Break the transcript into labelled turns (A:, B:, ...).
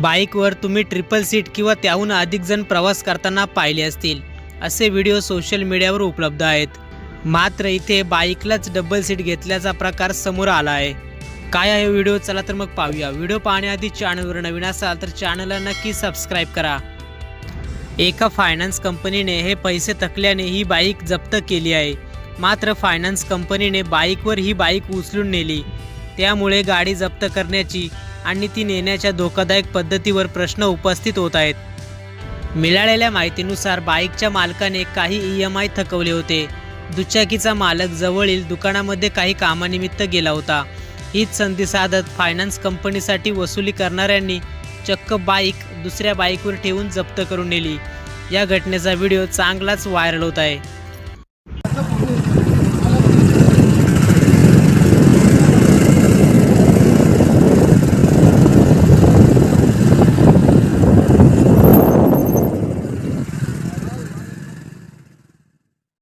A: बाईकवर तुम्ही triple seat किंवा त्याहून अधिक जण प्रवास करताना पाहिले असतील. असे व्हिडिओ सोशल मीडियावर उपलब्ध आहेत. मात्र इथे बाईकलाच डबल सीट घेतल्याचा प्रकार समोर आला आहे. काय आहे व्हिडिओ चला तर मग पाहूया. व्हिडिओ पाहण्याआधी चॅनलवर नवीन असाल तर चॅनलला नक्की सबस्क्राईब करा. एका फायनान्स कंपनीने हे पैसे थकल्याने ही बाईक जप्त केली आहे. मात्र फायनान्स कंपनीने बाईकवर ही बाईक उचलून नेली. त्यामुळे गाडी जप्त करण्याची आणि ती नेण्याच्या धोकादायक पद्धतीवर प्रश्न उपस्थित होत आहेत. मिळालेल्या माहितीनुसार बाईकच्या मालकाने काही ई एम आय थकवले होते. दुचाकीचा मालक जवळील दुकानामध्ये काही कामानिमित्त गेला होता. हीच संधी साधत फायनान्स कंपनीसाठी वसुली करणाऱ्यांनी चक्क बाईक दुसऱ्या बाईकवर ठेवून जप्त करून नेली. या घटनेचा व्हिडिओ चांगलाच व्हायरल होत आहे.